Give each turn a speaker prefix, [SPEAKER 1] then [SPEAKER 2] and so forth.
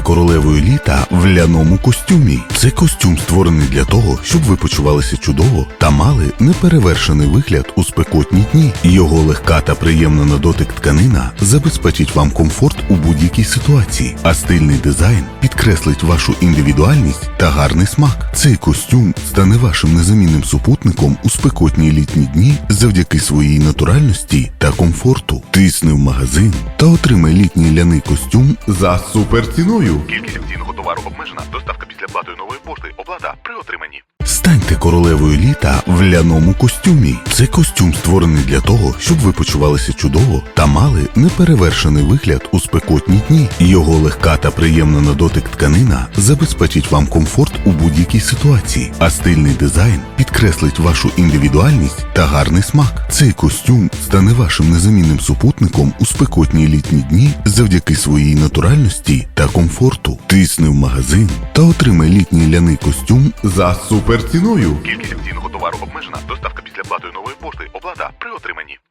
[SPEAKER 1] королевою літа в ляному костюмі. Це костюм створений для того, щоб ви почувалися чудово та мали неперевершений вигляд у спекотні дні. Його легка та приємна на дотик тканина забезпечить вам комфорт у будь-якій ситуації, а стильний дизайн підкреслить вашу індивідуальність та гарний смак. Цей костюм стане вашим незамінним супутником у спекотні літні дні завдяки своїй натуральності та комфорту. Тисни в магазин та отримай літній ляний костюм за суперціною.
[SPEAKER 2] Кількість акційного товару обмежена. Доставка після платою нової пошти. Оплата при отриманні.
[SPEAKER 1] Станьте королевою літа в ляному костюмі. Це костюм створений для того, щоб ви почувалися чудово та мали неперевершений вигляд у спекотні дні. Його легка та приємна на дотик тканина забезпечить вам комфорт у будь-якій ситуації, а стильний дизайн підкреслить вашу індивідуальність та гарний смак. Цей костюм стане вашим незамінним супутником у спекотні літні дні завдяки своїй натуральності та комфорту. Тисни в магазин та отримай літній ляний костюм за суперціною.
[SPEAKER 2] Кількість акційного товару обмежена. Доставка після платою нової пошти. Оплата при отриманні.